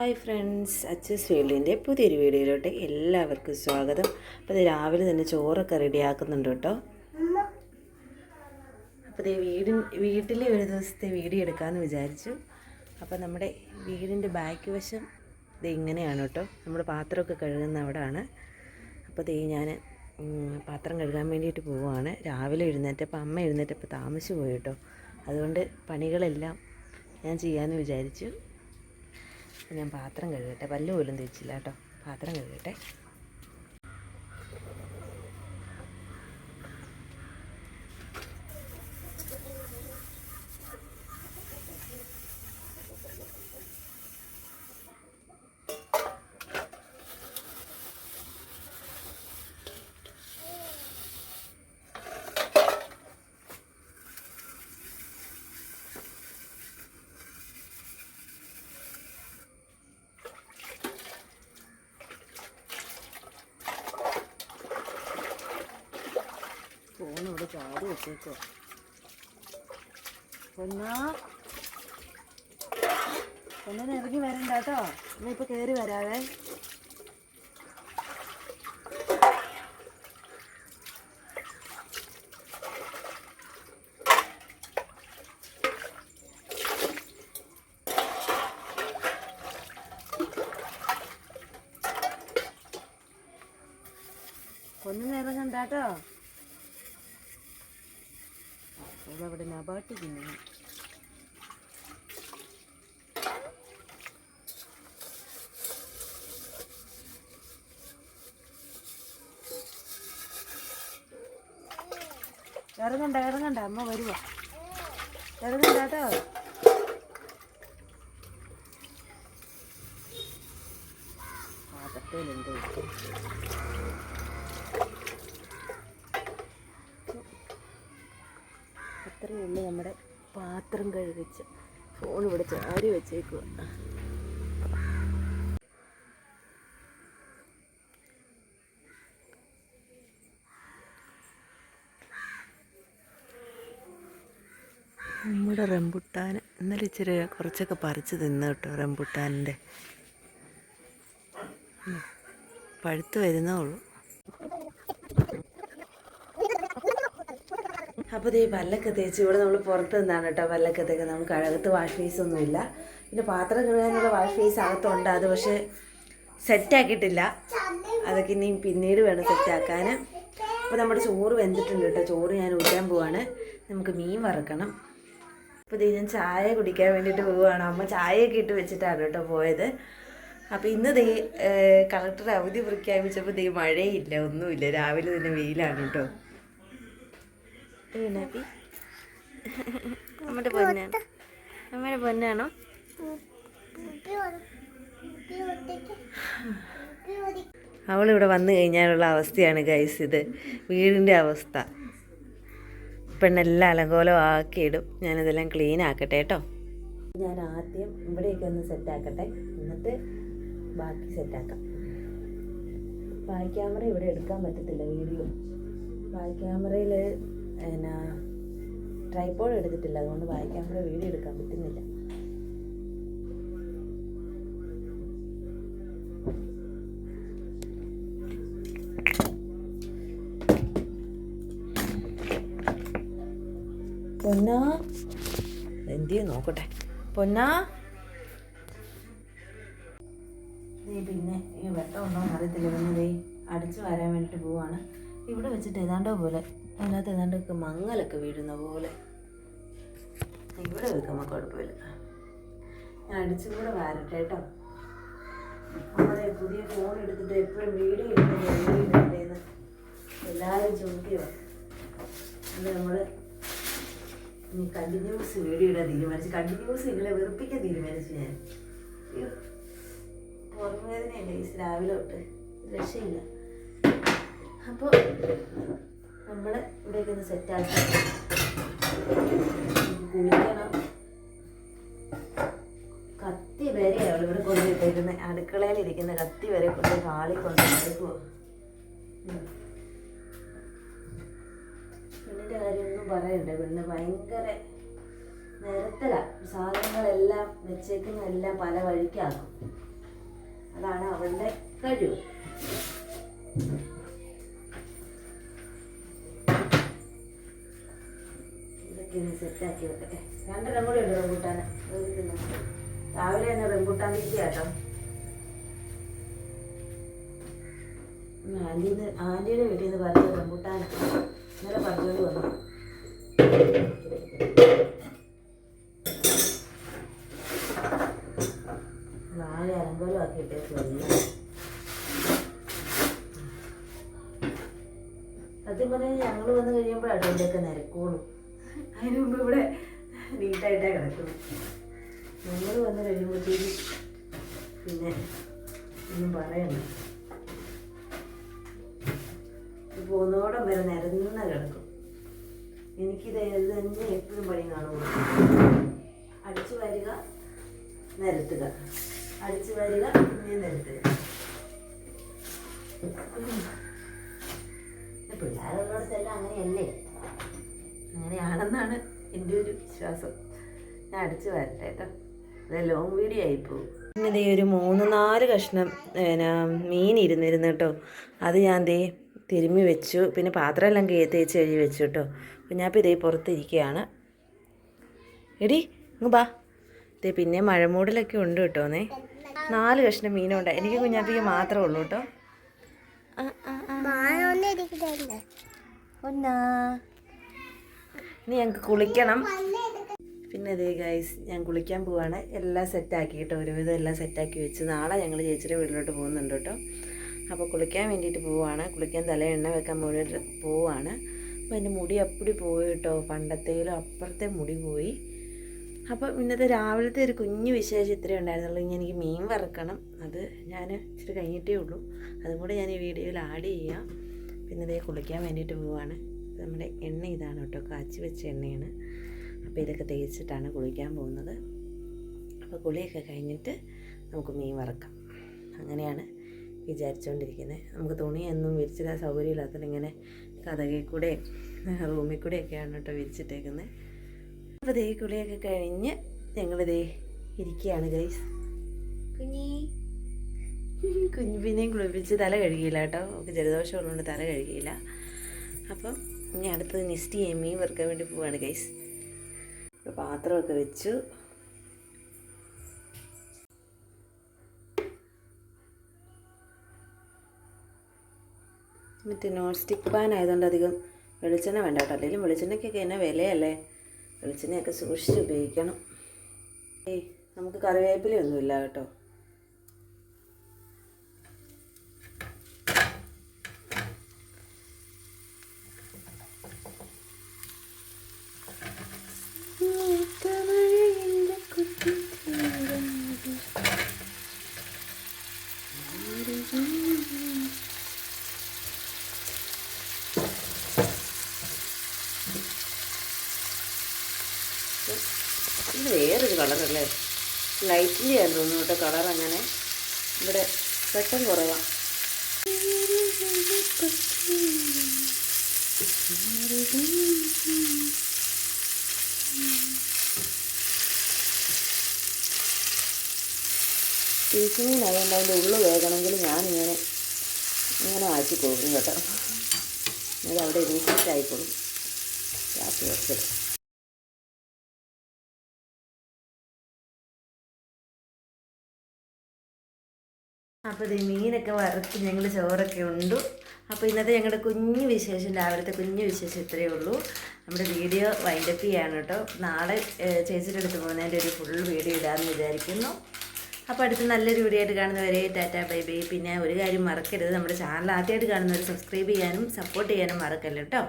Hi friends അച്ചസ് ഫീൽഡിന്റെ പുതിയൊരു വീഡിയോയിലോട്ട് എല്ലാവർക്കും സ്വാഗതം. അപ്പോൾ ഇത് രാവിലെ തന്നെ ചോറൊക്കെ റെഡിയാക്കുന്നുണ്ട് കേട്ടോ. അപ്പോൾ ഇത് വീടിൻ വീട്ടിലെ ഒരു ദിവസത്തെ വീഡിയോ എടുക്കാമെന്ന് വിചാരിച്ചു. അപ്പോൾ നമ്മുടെ വീടിന്റെ ബാക്ക് വശം ഇത് ഇങ്ങനെയാണ് കേട്ടോ. നമ്മുടെ പാത്രമൊക്കെ കഴുകുന്ന അവിടെയാണ്. അപ്പോൾ ദേ ഞാൻ പാത്രം കഴുകാൻ വേണ്ടിയിട്ട് പോവുകയാണ്. രാവിലെ എഴുന്നേറ്റപ്പോൾ അമ്മ എഴുന്നേറ്റപ്പോൾ താമസിച്ചു പോയി കേട്ടോ. അതുകൊണ്ട് പണികളെല്ലാം ഞാൻ ചെയ്യാമെന്ന് വിചാരിച്ചു. ഞാൻ പാത്രം കഴുകട്ടെ. പല്ല് പോലും തേച്ചില്ല കേട്ടോ. പാത്രം കഴുകട്ടെ. ചാടി വെച്ചേക്കോ. പൊന്നാ? പൊന്നിന് ഇറങ്ങി വരണ്ട കേട്ടോ. എന്നാ ഇപ്പൊ കയറി വരാവേ. പൊന്നിന് ഇറങ്ങണ്ട കേട്ടോ. അവളവിടെ നബാട്ടി തിന്നുന്നു ഇറങ്ങണ്ട ഇറങ്ങണ്ട അമ്മ വരുവ. ഇറങ്ങണ്ട കേട്ടോ. പാത്രത്തിലെന്തോ അത്രയേ ഉള്ളൂ നമ്മുടെ പാത്രം കഴുകിച്ച്. ഫോൺ ഇവിടെ ചാരി വെച്ചേക്കുക നമ്മുടെ റംബുട്ടാൻ ഇന്നലെ ഇച്ചിരി കുറച്ചൊക്കെ പറിച്ച് തിന്നു കേട്ടോ റംബുട്ടാനിന്റെ. പഴുത്ത് വരുന്നേ ഉള്ളൂ. അപ്പോൾ ഈ പല്ലൊക്കെ തേച്ച് ഇവിടെ നമ്മൾ പുറത്ത് നിന്നാണ് കേട്ടോ പല്ലൊക്കെ തേക്കുന്നത്. നമുക്ക് അഴകത്ത് വാഷ് ഫേസ് ഒന്നുമില്ല പിന്നെ പാത്രം കഴുകാനുള്ള വാഷ് ഫേസ് അകത്തുണ്ട്. അത് പക്ഷേ സെറ്റാക്കിയിട്ടില്ല അതൊക്കെ ഇനിയും പിന്നീട് വേണം സെറ്റാക്കാൻ അപ്പോൾ നമ്മുടെ ചോറ് വെന്തിട്ടുണ്ട് കേട്ടോ. ചോറ് ഞാൻ ഊറ്റാൻ പോവാണ്. നമുക്ക് മീൻ വറക്കണം. അപ്പോൾ ഇത് ഞാൻ ചായ കുടിക്കാൻ വേണ്ടിയിട്ട് പോവുകയാണ് അമ്മ ചായയൊക്കെ ഇട്ട് വെച്ചിട്ടാണ് കേട്ടോ പോയത്. അപ്പോൾ ഇന്ന് ദേ കളക്ടർ അവധി പ്രഖ്യാപിച്ചപ്പോൾ ദേ മഴയില്ല ഒന്നുമില്ല. രാവിലെ തന്നെ വെയിലാണ് കേട്ടോ. നമ്മുടെ പൊന്നാണ്. നമ്മുടെ പൊന്നാണോ? അവളിവിടെ വന്നു കഴിഞ്ഞാലുള്ള അവസ്ഥയാണ് ഗൈസ് ഇത്. വീടിന്റെ അവസ്ഥ. പെണ്ണെല്ലാം അലങ്കോലം ആക്കിയിടും ഞാനിതെല്ലാം ക്ലീൻ ആക്കട്ടെ കേട്ടോ. ഞാൻ ആദ്യം ഇവിടെയൊക്കെ ഒന്ന് സെറ്റാക്കട്ടെ എന്നിട്ട് ബാക്കി സെറ്റാക്കാം ബാക്ക് ക്യാമറ ഇവിടെ എടുക്കാൻ പറ്റത്തില്ല വീഡിയോ. ബാക്ക് ക്യാമറയിൽ എന്നാ ട്രൈപ്പോഡ് എടുത്തിട്ടില്ല. അതുകൊണ്ട് വായിക്കാൻ കൂടെ വീഡിയോ എടുക്കാൻ പറ്റുന്നില്ല. പൊന്നാ? എന്തിയെ നോക്കട്ടെ. പൊന്നാ? പിന്നെ ഈ വെട്ടം ഉണ്ടോ എന്ന് അറിയത്തില്ല പിന്നെ അടിച്ചു വരാൻ വേണ്ടിയിട്ട് പോവാണ്. ഇവിടെ വെച്ചിട്ട് ഏതാണ്ടോ പോലെ. അതിനകത്ത് ഏതാണ്ടൊക്കെ മങ്ങലൊക്കെ വീഴുന്ന പോലെ. ഇവിടെ വെക്കുമ്പോൾ കുഴപ്പമില്ല. ഞാൻ അടിച്ചും കൂടെ വരട്ടെ കേട്ടോ. നമ്മുടെ പുതിയ ഫോൺ എടുത്തിട്ട് എപ്പോഴും വീഡിയോ ഇടുന്നതെന്ന് എല്ലാവരും ചോദിക്കുക നമ്മൾ ഇനി കണ്ടിന്യൂസ് വീഡിയോ ഇടാൻ തീരുമാനിച്ചു കണ്ടിന്യൂസ് ഇങ്ങനെ വെറുപ്പിക്കാൻ തീരുമാനിച്ചു ഞാൻ. ഈ രാവിലെ തൊട്ട്. രക്ഷയില്ല. അപ്പോൾ നമ്മൾ ഇവിടെയൊക്കെ ഒന്ന് സെറ്റാക്കി കുളിക്കണം. കത്തി വരെ അവൾ ഇവിടെ കൊണ്ടുപോയിട്ടിരിക്കുന്നത് അടുക്കളയിൽ ഇരിക്കുന്ന കത്തി വരെ കൊണ്ട് കാളി കൊണ്ട് എടുക്കുമോ പെണ്ണിന്റെ കാര്യമൊന്നും പറയണ്ട. പെണ്ണ് ഭയങ്കര നിരത്തല. സാധനങ്ങളെല്ലാം വെച്ചേക്കുന്നതെല്ലാം പല വഴിക്കാക്കും. അതാണ് അവളുടെ കഴിവ്. ഒന്ന് സെറ്റാക്കി വെക്കട്ടെ. രണ്ടെണ്ണം കൂടി ഉണ്ട് റംബൂട്ടാൻ രാവിലെ തന്നെ റംബൂട്ടാൻ തീറ്റിയാട്ടോ ആന്റീന്ന് ആന്റിയുടെ വീട്ടിൽ നിന്ന് പറഞ്ഞ റംബൂട്ടാൻ ഇന്നലെ പറഞ്ഞോണ്ട് വന്നു. നാളെ അലങ്കോലം ആക്കിയിട്ടേ വരിക സത്യം പറഞ്ഞാൽ ഞങ്ങൾ വന്ന് കഴിയുമ്പോഴാണ് ഇതിന്റെയൊക്കെ നിരക്കുള്ളൂ. അതിന് മുമ്പ് ഇവിടെ നീറ്റായിട്ടേ കിടക്കുന്നു നമ്മൾ വന്ന് കഴിയുമ്പോഴത്തേക്ക് പിന്നെ ഒന്നും പറയണ്ട. പോകുന്നോടം വരെ നിരന്ന കിടക്കും. എനിക്കിത് ഇത് തന്നെ എപ്പോഴും പണി കാണുള്ളൂ. അടിച്ചു വരിക നിരത്തുക. അടിച്ചു വരിക പിന്നെ നിരത്തുക. പിള്ളേരുള്ളിടത്തെല്ലാം അങ്ങനെയല്ലേ? അങ്ങനെയാണെന്നാണ് എന്റെ ഒരു വിശ്വാസം. ഞാൻ അടിച്ചു വരട്ടെ കേട്ടോ. അത് ലോങ് വീഡിയോ ആയിപ്പോവും പിന്നെ ദേ ഒരു മൂന്ന് നാല് കഷ്ണം പിന്നെ മീൻ ഇരുന്നിരുന്നു കേട്ടോ. അത് ഞാൻ ദേ തിരുമ്മി വെച്ചു. പിന്നെ പാത്രമെല്ലാം കേ തേച്ച് കഴുകി വെച്ചു കേട്ടോ. അപ്പം ഞാൻ ഇപ്പോൾ ഇതേ പുറത്തിരിക്കുകയാണ്. എടി ഇങ്ങ് ബാ ഇതേ പിന്നെ മഴമൂടലൊക്കെ ഉണ്ട് കേട്ടോന്നേ നാല് കഷ്ണം മീനുണ്ട്. എനിക്ക് കുഞ്ഞാപ്പിക്ക് മാത്രമേ ഉള്ളൂ കേട്ടോ. ആ ആ ആ. ഒന്നാ. ഇനി ഞങ്ങൾക്ക് കുളിക്കണം. പിന്നെ അതേ ഗൈസ് ഞാൻ കുളിക്കാൻ പോവാണ്. എല്ലാം സെറ്റാക്കി കേട്ടോ ഒരുവിധം എല്ലാം സെറ്റാക്കി വെച്ച് നാളെ ഞങ്ങൾ ചേച്ചിയുടെ വീട്ടിലോട്ട് പോകുന്നുണ്ട് കേട്ടോ. അപ്പോൾ കുളിക്കാൻ വേണ്ടിയിട്ട് പോവാണ്. കുളിക്കാൻ തല എണ്ണ വെക്കാൻ പോയിട്ട് പോവാണ്. അപ്പോൾ എന്റെ മുടി അപ്പടി പോയി കേട്ടോ. പണ്ടത്തേലും അപ്പുറത്തെ മുടി പോയി. അപ്പോൾ ഇന്നത്തെ രാവിലത്തെ ഒരു കുഞ്ഞു വിശേഷം ഇത്രയേ ഉണ്ടായിരുന്നുള്ളൂ. ഇനി എനിക്ക് മീൻ വറുക്കണം. അത് ഞാൻ ഇച്ചിരി കഴിഞ്ഞിട്ടേ ഉള്ളൂ. അതും കൂടെ ഞാൻ ഈ വീഡിയോയിൽ ആഡ് ചെയ്യാം. പിന്നെ ഇതേ കുളിക്കാൻ വേണ്ടിയിട്ട് പോവാണ്. നമ്മുടെ എണ്ണ ഇതാണ് കേട്ടോ. കാച്ചി വെച്ച എണ്ണയാണ്. അപ്പോൾ ഇതൊക്കെ തേച്ചിട്ടാണ് കുളിക്കാൻ പോകുന്നത്. അപ്പോൾ കുളിയൊക്കെ കഴിഞ്ഞിട്ട് നമുക്ക് മീൻ വറക്കാം. അങ്ങനെയാണ് വിചാരിച്ചുകൊണ്ടിരിക്കുന്നത് നമുക്ക് തുണിയൊന്നും വിരിച്ചിടാൻ സൗകര്യമില്ലാത്തത് ഇങ്ങനെ കഥകിൽ കൂടെ റൂമിൽ കൂടെയൊക്കെയാണ് കേട്ടോ വിരിച്ചിട്ടേക്കുന്നത് അപ്പോൾ ദേ കുളിയൊക്കെ കഴിഞ്ഞ് ഞങ്ങളിതേ ഇരിക്കുകയാണ് ഗൈസ് കുഞ്ഞി. കുഞ്ഞു പിന്നെയും കുളിപ്പിച്ച് തല കഴുകിയില്ല കേട്ടോ. നമുക്ക് ജലദോഷം ഉള്ളതുകൊണ്ട് തല കഴുകിയില്ല. അപ്പം ഇനി അടുത്തത് നെക്സ്റ്റ് ചെയ്യാൻ മീൻ വറുക്കാൻ വേണ്ടി പോവാണ് ഗൈസ് പാത്രമൊക്കെ വെച്ചു. മറ്റേ നോൺ സ്റ്റിക്ക് പാൻ ആയതുകൊണ്ട് അധികം വെളിച്ചെണ്ണ വേണ്ട കേട്ടോ. അല്ലെങ്കിൽ വെളിച്ചെണ്ണയ്ക്കൊക്കെ എന്നെ വിലയല്ലേ? വെളിച്ചെണ്ണയൊക്കെ സൂക്ഷിച്ച് ഉപയോഗിക്കണം. ഏയ് നമുക്ക് കറിവേപ്പിലയൊന്നുമില്ല കേട്ടോ. ലൈറ്റിന്റെ ആയിരുന്നു തോന്നുന്നു കേട്ടോ കളർ അങ്ങനെ. ഇവിടെ പെട്ടെന്ന് കുറവാണ് ടീച്ചിങ്ങിനായതുകൊണ്ട് അതിന്റെ ഉള്ളു വേകണമെങ്കിൽ ഞാനിങ്ങനെ ഇങ്ങനെ ആക്കി കൊടുക്കും കേട്ടോ. അത് അവിടെ റീസെറ്റ് ആയിക്കോളും. ഗ്യാസ് അപ്പോൾ ഈ മീനൊക്കെ വറുത്ത് ഞങ്ങൾ ചോറൊക്കെ ഉണ്ട്. അപ്പോൾ ഇന്നത്തെ ഞങ്ങളുടെ കുഞ്ഞു വിശേഷം രാവിലത്തെ കുഞ്ഞു വിശേഷം ഇത്രയേ ഉള്ളൂ. നമ്മുടെ വീഡിയോ വൈൻഡപ്പ് ചെയ്യാണ് കേട്ടോ. നാളെ ചേച്ചിയുടെ അടുത്ത് പോകുന്നതിന്റെ ഒരു ഫുൾ വീഡിയോ ഇടാമെന്ന് വിചാരിക്കുന്നു. അപ്പോൾ അടുത്ത് നല്ലൊരു വീഡിയോ ആയിട്ട് കാണുന്നവരെ ടാറ്റ ബൈ ബൈ. പിന്നെ ഒരു കാര്യം മറക്കരുത്. നമ്മുടെ ചാനൽ ആദ്യമായിട്ട് കാണുന്നവർ സബ്സ്ക്രൈബ് ചെയ്യാനും സപ്പോർട്ട് ചെയ്യാനും മറക്കല്ലോ കേട്ടോ.